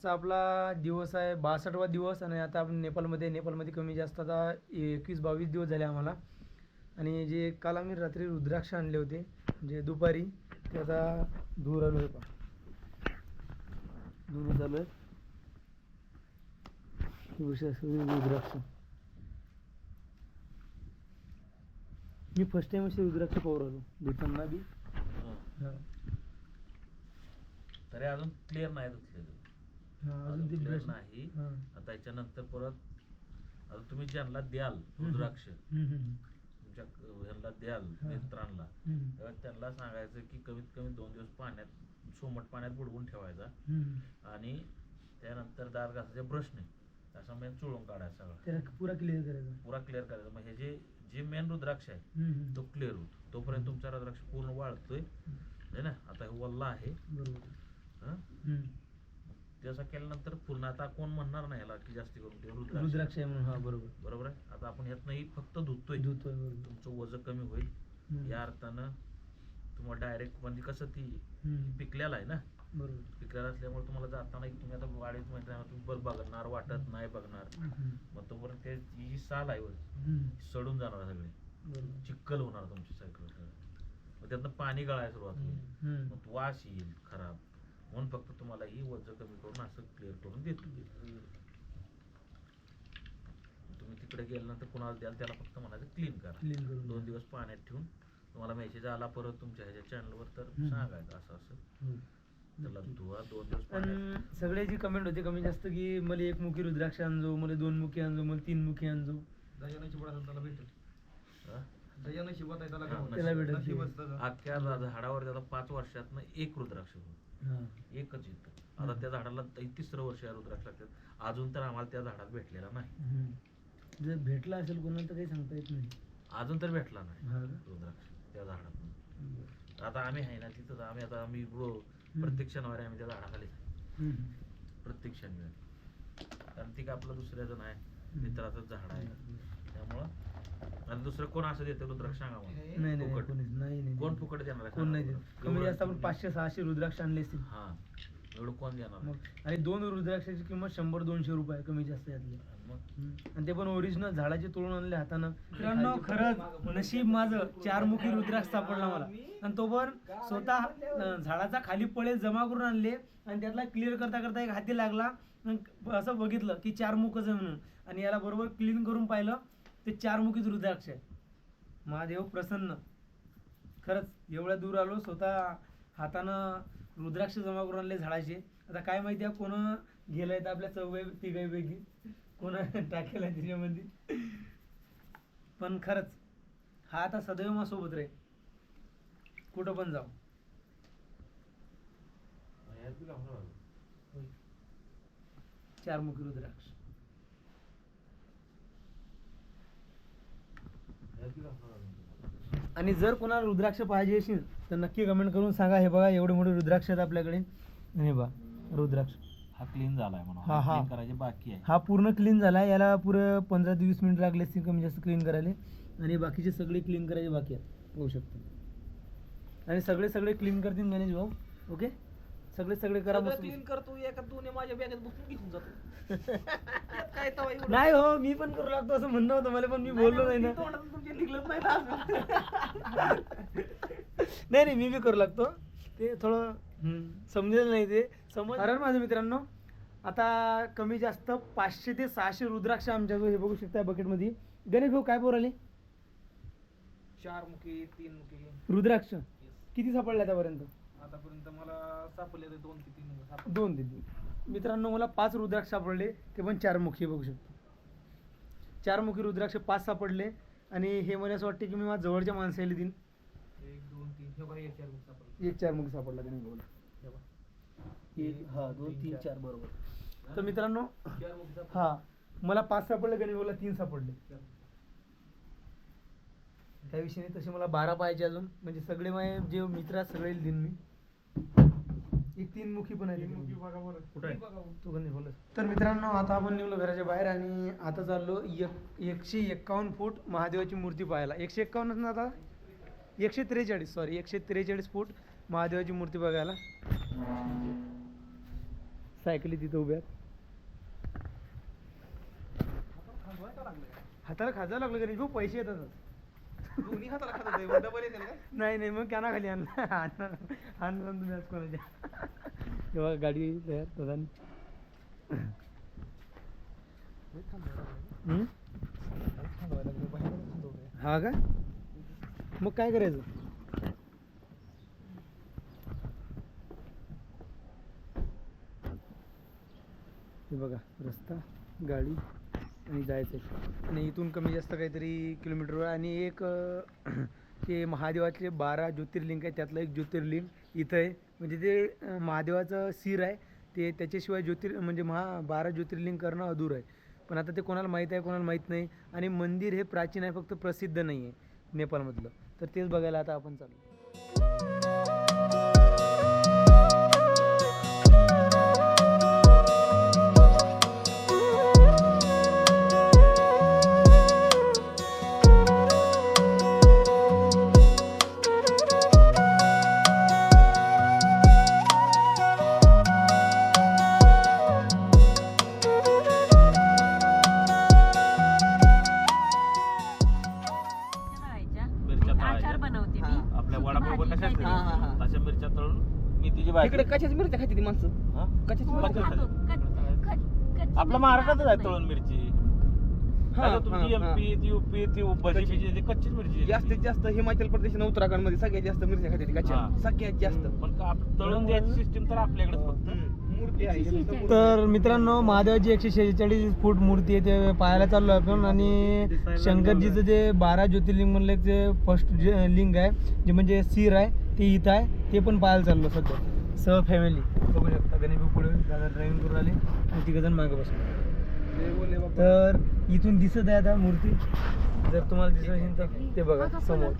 आजचा आपला दिवस आहे बासष्टवा दिवस आणि आता आपण नेपाळमध्ये नेपाळमध्ये कमी जास्त आता एकवीस बावीस दिवस झाले आम्हाला. आणि जे काल आम्ही रात्री रुद्राक्ष आणले होते म्हणजे दुपारी ते आता दूर आलो आहे पहा दूर चालू आहे रुद्राक्ष. मी फर्स्ट टाइम असे रुद्राक्ष पाहू आलो. देताना बी. हा. तरी अजून क्लिअर नाही अजून नाही. हा. आता याच्यानंतर परत आता तुम्ही ज्यांना द्याल. रुद्राक्ष तुमच्या ह्यांना द्याल हम्म. तेव्हा त्यांना सांगायचं की कमीत कमी दोन दिवस पाण्यात सोमट पाण्यात बुडवून ठेवायचा. आणि त्यानंतर दार घासायचे ब्रशने असं मेन चुळून काढायचा सगळं. पुरा क्लिअर करायचा. पुरा क्लिअर करायचं. मग हे जे जे मेन रुद्राक्ष आहे. तो क्लिअर होतो. तोपर्यंत तुमचा रुद्राक्ष पूर्ण वाळतोय. है ना? आता हे वल्ला आहे. बरोबर. असं केल्यानंतर पूर्ण आता कोण म्हणणार नाही याला की जास्ती करून रुद्राक्ष. आहे म्हणून हा बरोबर. बरोबर आहे? आता आपण ह्यातनंही फक्त धुतोय. धुतोय बरोबर. तुमचं वजन कमी होईल. या अर्थानं तुम्हाला डायरेक्ट म्हणजे कसं ती हम्म. पिकलेला आहे ना? बरोबर. पिकलेला असल्यामुळे तुम्हाला जाताना एक तुम्ही आता वाडीत माहिती आहे तुम्ही बघ बघणार वाटत नाही बघणार. हम्म. मग तोपर्यंत ते ती जी साल आहे वर, हम्म. सडून जाणार सगळे. बरोबर. चिक्कल होणार तुमची सायकल. मग त्यातनं पाणी गळायला सुरुवात होईल. हम्म. मग वास येईल खराब. म्हणून फक्त तुम्हाला ही वजन कमी करून असं क्लिअर करून देतो तुम्ही तिकडे गेल्यानंतर कुणाला द्याल त्याला फक्त म्हणायचं क्लीन करा Clean करून दोन. दिवस पाण्यात ठेवून तुम्हाला मेसेज आला परत तुमच्या ह्याच्या चॅनलवर तर. सांगायचं असं असं. त्याला धुवा दोन दिवस पाण्यात आणि सगळ्याची कमेंट होते कमी जास्त की मला एक मुखी रुद्राक्ष आणजो मला दोन मुखी आणजो मला तीन मुखी आणजो दयानशी बुडा त्याला भेटेल हा? दयानशी बुडा त्याला. त्याला भेटेल. अख्ख्या झाडावर त्याला पाच वर्षातनं एक रुद्राक्ष होतं हा. एकच येतं आता त्या झाडाला तिसरं वर्ष या रुद्राक्ष लागतात. अजून तर आम्हाला त्या झाडात भेटलेला नाही. जर भेटला असेल कोणाला तर काही सांगता येत नाही. अजून तर भेटला नाही? रुद्राक्ष त्या झाडात. आता आम्ही आहे ना तिथं आम्ही आता आम्ही प्रत्येक शनिवारी आम्ही त्या झाडाखाली. प्रत्येक शनिवारी. कारण ती का आपलं दुसऱ्याचं नाही. मित्राचं झाड आहे. त्यामुळं आणि दुसरं कोण असं देतं रुद्राक्ष सांगा मला. नाही फुकट. कोणीच नाही नाही कोण. फुकट देणार आहे? कोण नाही सांगा देत. कमी जास्त आपण तुम्ही- पाचशे सहाशे रुद्राक्ष आणले असतील. हा एवढं कोण देणार? मग आहे? आणि दोन रुद्राक्षाची किंमत शंभर दोनशे रुपये कमी जास्त यातली. मग? आणि ते पण ओरिजिनल झाडाचे तोडून आणले हातानं. मित्रांनो खरंच नशीब माझं चारमुखी रुद्राक्ष सापडला मला. आणि तो पण स्वतः अं, झाडाचा खाली पळे जमा करून आणले. आणि त्यातला क्लिअर करता करता एक हाती लागला. असं बघितलं की चार मुखच आहे म्हणून आणि याला बरोबर क्लीन करून पाहिलं ते चारमुखीच रुद्राक्ष आहे. महादेव प्रसन्न. खरंच एवढ्या दूर आलो स्वतः हातानं रुद्राक्ष जमा करून आणले झाडाचे. आता काय माहिती आहे कोण गेलंय तर आपल्या चौघे तिघांपैकी. कोण टाकेल आहे त्याच्यामध्ये. पण खरंच हा आता सदैव माझ्यासोबत राहील. कुठं पण जाऊ. आहे. चारमुखी रुद्राक्ष ह्यात बी लावणार आहे तुम्हाला. आणि जर कोणाला रुद्राक्ष पाहिजे असेल तर नक्की कमेंट करून सांगा. हे बघा एवढे मोठे रुद्राक्ष आहेत आपल्याकडे. हे बघा रुद्राक्ष. हा क्लीन झालाय म्हणून. हा, हा. करायचे बाकी आहे. हा पूर्ण क्लीन झाला याला पुरं पंधरा ते वीस मिनिट लागले असतील कमी जास्त क्लीन करायला. आणि बाकीचे सगळे क्लीन करायचे बाकी आहेत. होऊ शकतं. आणि सगळे सगळे क्लीन करतील गणेश भाऊ. ओके सगळे सगळे करा सगळं मस्त. क्लीन करतो एका दोन माझ्या बॅगेत बसून घेऊन जातो यात काय तवा एवढं? नाही हो मी पण करू लागतो असं म्हणणं होतं. मला पण मी बोललो नाही ना. तोंडातून तुमच्या निघलंच नाही ना. नाही नाही मी बी करू लागतो. ते थोडं हम्म, समजेल नाही ते. समज कारण माझ्या मित्रांनो आता कमी जास्त पाचशे ते सहाशे रुद्राक्ष आमच्याजवळ हे बघू शकता बकेटमध्ये गणेश भाऊ काय बोलाले चार मुखी तीन मुखी. रुद्राक्ष. किती सापडले आतापर्यंत? आतापर्यंत मला सापडले ते दोन ते तीन. दोन मित्रांनो मला पाच रुद्राक्ष सापडले ते पण चार मुखी बघू शकतो. चार मुखी रुद्राक्ष पाच सापडले. आणि हे मला असं वाटतं की मी माझ्या जवळच्या माणसाला देईन. एक दोन तीन. हे बघा एक चार मुखी सापडले. एक चार मुखी सापडला गणेश भाऊला हे बघा. एक हा दोन तीन चार. बरोबर. तर मित्रांनो चार मुखी सापडले. हा मला पाच सापडले गणेश भाऊला तीन सापडले. त्या विषयी तसे मला बारा पाहिजे अजून. म्हणजे सगळे माझे जे मित्र आहेत सगळे देईन मी. एक तीन मुखी पण आहे तीन मुखी बघा बरं. कुठं आहे? ती बघा बरं. तू गणेश बोलत तर मित्रांनो आता आपण निघलो घराच्या बाहेर आणि आता चाललो एक एकशे एक्कावन्न फूट महादेवाची मूर्ती पाहायला एकशे एक्कावन्न ना आता एकशे त्रेचाळीस सॉरी एकशे त्रेचाळीस फूट महादेवाची मूर्ती बघायला सायकली तिथं उभ्या आहेत. हाताला खाजावं लागलं गणेश भाऊ पैसे येतात दोन्ही हाताला खातात आहे, डबल येते का नाही नाही मग कॅना खाली आणला. आणला आणला तुम्ही आज कोणाच्या तेव्हा गाडी तयार दादानी हम्म? हा का? मग काय करायचं? हे बघा रस्ता गाडी. आणि जायचं आहे. आणि इथून कमी जास्त काहीतरी किलोमीटरवर आणि एक ते महादेवाचे बारा ज्योतिर्लिंग आहे त्यातलं एक ज्योतिर्लिंग इथं आहे. म्हणजे ते महादेवाचं शिर आहे. ते त्याच्याशिवाय ज्योतिर म्हणजे महा बारा ज्योतिर्लिंग करणं अधूर आहे. पण आता ते कोणाला माहीत आहे कोणाला माहीत नाही. आणि मंदिर हे प्राचीन आहे फक्त प्रसिद्ध नाही आहे नेपाळमधलं. तर तेच बघायला आता आपण चालू. कशाच मिरच्या खाते ती माणसं हा? कशाच मिरच्या खातो. कच्ची आपल्या मिरची महाराष्ट्रातच आहे तळून. मिरची हा, आता तुमची हा, हा. एमपी ती युपी ती भजी कच्ची. बिजी ती कच्चीच मिरची आहे. जास्तीत जास्त हिमाचल प्रदेश आणि उत्तराखंडमध्ये सगळ्यात जास्त मिरच्या खाते ती कच्च्या हा. सगळ्यात जास्त पण का आप- तळून द्यायची सिस्टीम तर आपल्याकडे फक्त हम्म. मूर्ती आहे हे मूर्ती. तर मित्रांनो महादेवाची एकशे शेहेचाळीस फूट मूर्ती आहे ते पाहायला चाललो आपण आणि शंकरजीचं जे बारा ज्योतिर्लिंग म्हणलं जे फर्स्ट जे लिंग आहे जे म्हणजे सीर आहे ते इथं आहे ते पण पाहायला चाललो सध्या सह फॅमिली बघू शकता गणेश पुढे दादा ड्रायव्हिंग करून आले आणि तिघजण मागे बसले. तर इथून दिसत आहे आता मूर्ती. जर तुम्हाला दिसत असेल तर ते बघा समोर.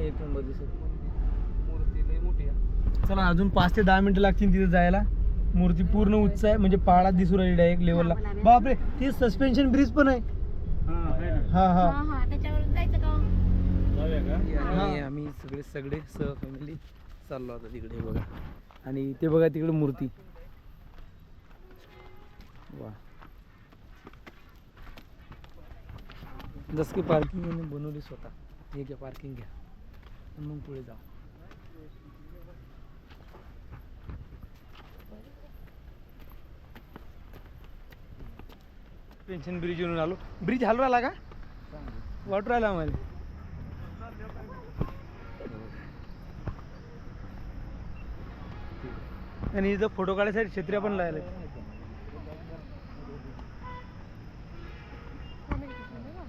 एक नंबर दिसत. मूर्ती मोठी चला अजून पाच ते दहा मिनिटं लागतील तिथे जायला. मूर्ती पूर्ण उंच आहे म्हणजे पहाडात दिसू राहिली डायरेक्ट लेवलला बापरे ते सस्पेन्शन ब्रिज पण आहे. हा हा, हा. हा, त्याच्यावरून जायचं का? आणि आम्ही सगळे सगळे सह फॅमिली चाललो आता तिकडे बघा. आणि ते बघा तिकडे मूर्ती. वा. जस की पार्किंग बनवली स्वतः. हे घ्या पार्किंग घ्या. मग पुढे जा. पेन्शन ब्रिज येऊन आलो. ब्रिज हलवा आला का वाटू राहिला आम्हाला. आणि इथं फोटो काढायसाठी छत्र्या पण लावले.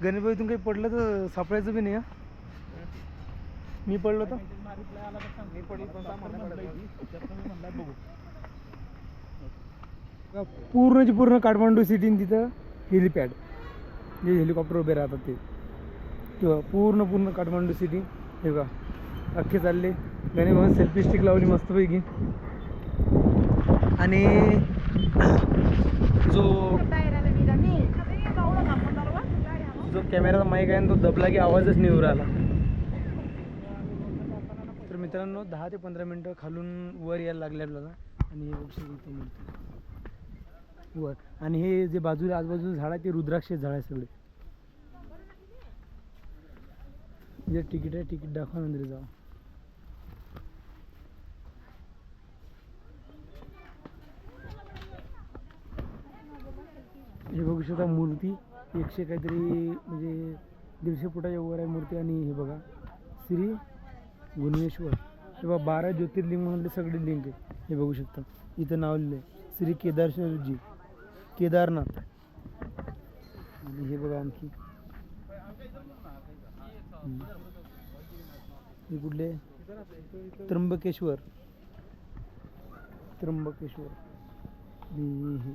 गणेशभाई तुम्ही काही पडलं तर सापडायचं बी नाही हा? मी पडलो तर? पूर्णची पूर्ण काठमांडू सिटी तिथं हेलिपॅड जे हेलिकॉप्टर उभे राहतात ते. किंवा पूर्ण पूर्ण काठमांडू सिटी हे बघा. अख्खे चालले. गणेश सेल्फी स्टिक लावली मस्तपैकी. आणि जो जो कॅमेराचा माईक आहे ना, तो दबला की आवाजच नाही राहिला. तर मित्रांनो दहा ते पंधरा मिनटं खालून वर यायला लागले आपल्याला आणि हे बघू शकतो वर. आणि हे जे बाजूला आजूबाजूला झाड आहे ते रुद्राक्ष झाड आहे सगळे. जे तिकीट आहे तिकीट दाखवा नंतर जाऊ. हे बघू शकता मूर्ती. एकशे काहीतरी म्हणजे दीडशे फुटाच्या वर आहे मूर्ती आणि हे बघा श्री गुणेश्वर. किंवा बारा ज्योतिर्लिंग म्हणले सगळे लिंग आहे हे बघू शकता. इथं नाव लिहिलं आहे श्री केदारश्वरजी केदारनाथ. आणि हे बघा आणखी. हे कुठले? त्र्यंबकेश्वर. त्र्यंबकेश्वर आणि हे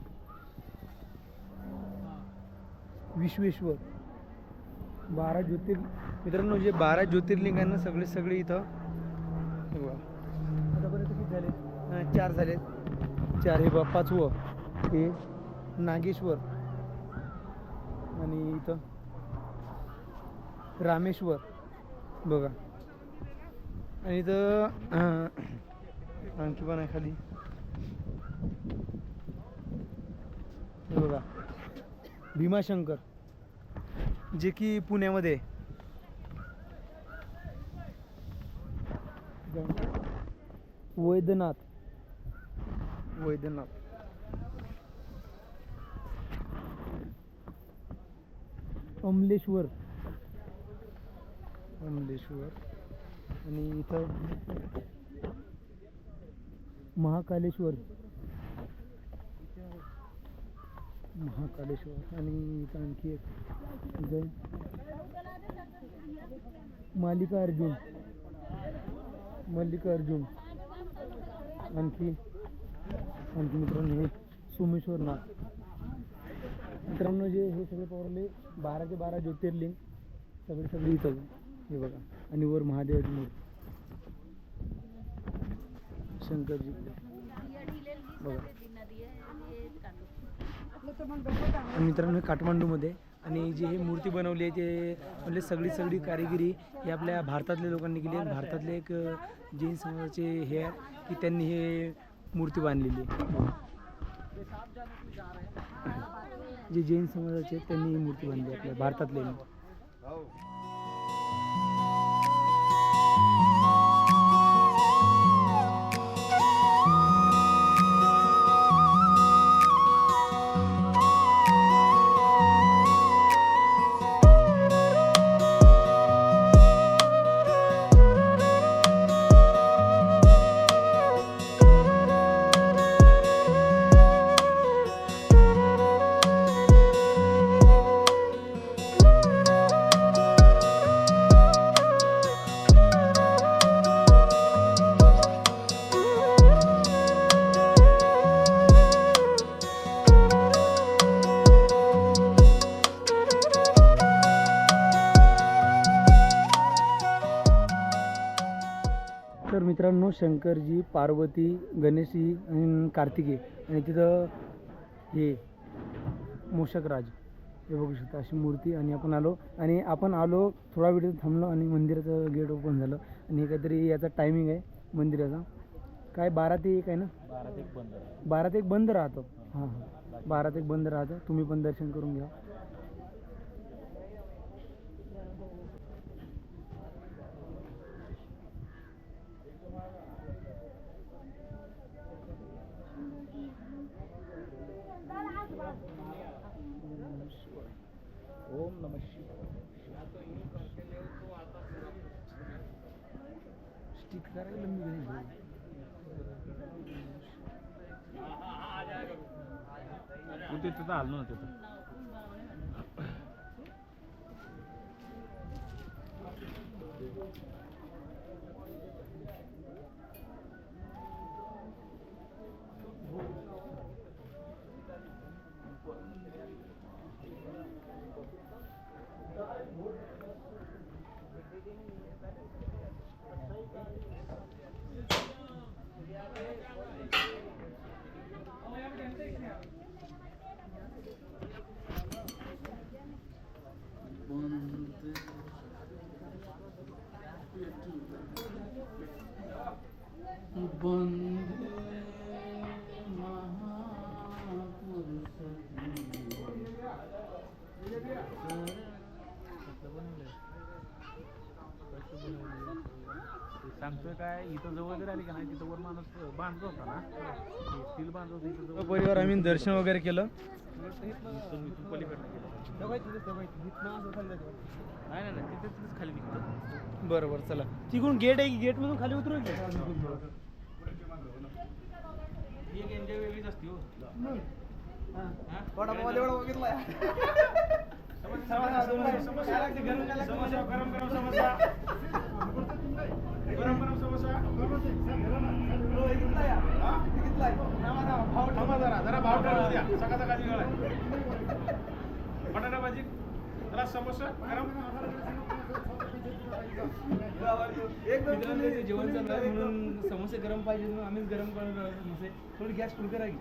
विश्वेश्वर. बारा ज्योतिर मित्रांनो जे बारा ज्योतिर्लिंग आहे ना सगळे सगळे इथं बघा. आतापर्यंत किती झाले? चार झाले. चार हे बघा पाचवं हे नागेश्वर. आणि इथं रामेश्वर. बघा. आणि इथं आणखी पण आहे खाली. बघा. भीमाशंकर जे की पुण्यामध्ये. वैद्यनाथ. वैद्यनाथ. अमलेश्वर. अमलेश्वर. आणि इथं महाकालेश्वर. महाकालेश्वर. आणि इथं आणखी एक जैन मालिका मल्लिकार्जुन आणखी आणखी मित्रांनो हे सोमेश्वरनाथ मित्रांनो जे हे सगळे पवरले बाराचे बारा ज्योतिर्लिंग सगळे सगळे इथं हे बघा. आणि वर महादेवाची मूर्ती. शंकरजी. बघा. मित्रांनो काठमांडूमध्ये आणि जी ही मूर्ती बनवली आहे ते म्हणजे सगळी सगळी कारिगिरी ही आपल्या भारतातल्या लोकांनी केली आहे. भारतातले एक जैन समाजाचे हे आहे की त्यांनी हे मूर्ती बांधलेली आहे. जे जैन समाजाचे आहेत, त्यांनी ही मूर्ती बांधली आपल्या भारतातले. हो. मित्रांनो शंकरजी पार्वती गणेशजी आणि कार्तिकी आणि तिथं हे मोषकराज हे बघू शकता अशी मूर्ती आणि आपण आलो आणि आपण आलो थोडा वेळ थांबलो आणि मंदिराचं गेट ओपन झालं आणि काहीतरी याचा टायमिंग आहे मंदिराचा. काय बारा ते एक आहे ना? बारा ते एक बंद. बारा ते एक बंद राहतो. हां हां. बारा ते एक बंद राहतं. तुम्ही पण दर्शन करून घ्या. स्टिक करायला मी घरी घेऊन. तू तिथं तर आलो ना तिथं सांगतोय काय इथं जवळ जर आली का नाही तिथं वर माणूस बांधत होता ना. स्टील बांधत होता इथं जवळ. परिवार आम्ही दर्शन वगैरे केलं. इथून इथून पलीकडनं गेलं. नाही नाही नाही तिथे तिथेच खाली निघतो. बरं बरं चला. तिकडून गेट आहे की गेट मधून खाली उतरू की? ही एक एन्जॉय वेगळीच असते हो. वडापाव एवढा बघितलाय बटाटा भाजी त्याला समोसा गरम मित्रांनो जेवण चालू आहे म्हणून समोसे गरम पाहिजे म्हणून आम्हीच गरम करणार समोसे थोडी गॅस फुल करा की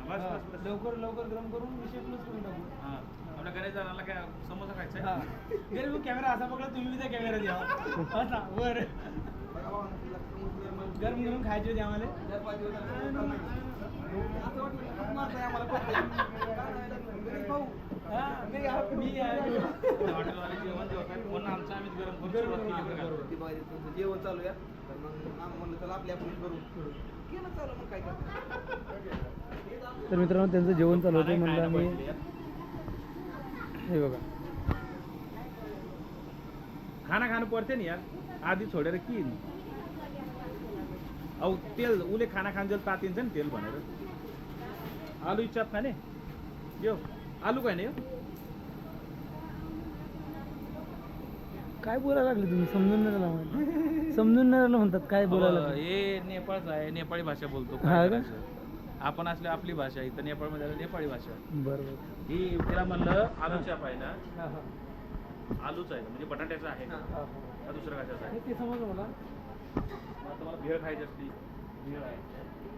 बस, बस, बस. लवकर लवकर गरम करून विषय क्लोज करून टाकू हा. आपल्या घरी जाण्याला काय समोसा खायचा हा. घरी कॅमेरा असा पकडा तुम्ही त्या कॅमेरा द्या असा वर गरम गरम खायचे होते आम्हाला. जेवण चालू या तर मग म्हणलं चला आपली आपण करू केलं चालू मग काय तर मित्रांनो त्यांचं जेवण चालू होतं म्हणलं आम्ही. हे बघा. खाना खाणं पडते ना यार. आधी छोडेर की औ तेल उले खाना खान जेल तातिन्छ नि तेल भनेर आलु इच्छा खाने यो आलु खाने यो काय बोलायला लागले तुम्ही समजून नाही राहिला. समजून नाही राहिलं म्हणतात काय बोलायला लागले? हे नेपाळचं आहे नेपाळी भाषा बोलतो हा काय का? करायचं? आपण असले आपली भाषा इथं नेपाळमध्ये आलं नेपाळी भाषा बरोबर ही तिला म्हणलं आलू चाप आहे ना हा, हा. आलूच आहे म्हणजे बटाट्याचा आहे का हा, हा. का दुसरं कशाचा आहे हे ते समजलं मला मग तुम्हाला भेळ खायची असली भेळ आहे.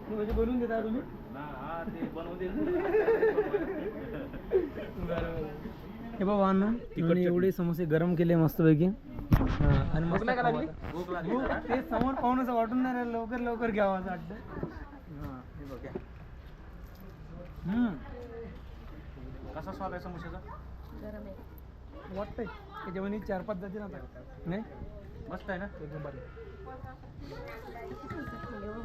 म्हणजे बनवून देता तुम्ही? ना हा ते बनवून दे हे बाबा अण्णा आणि एवढे समोसे गरम केले मस्तपैकी. हा, आणि मस्त भूक खाऊ लागली? ते समोर पाहून असं वाटून नाही राहिलं लवकर लवकर घ्यावं असं वाटतं. हा, हे. कसा स्वाद आहे आहे. वाटतंय. त्याच्यामध्ये चार पाच जाते ना आता नाही? मस्त आहे ना हो?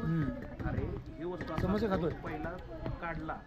हम्म. अरे ही वस्तू समोसे खातोय. पहिला काढला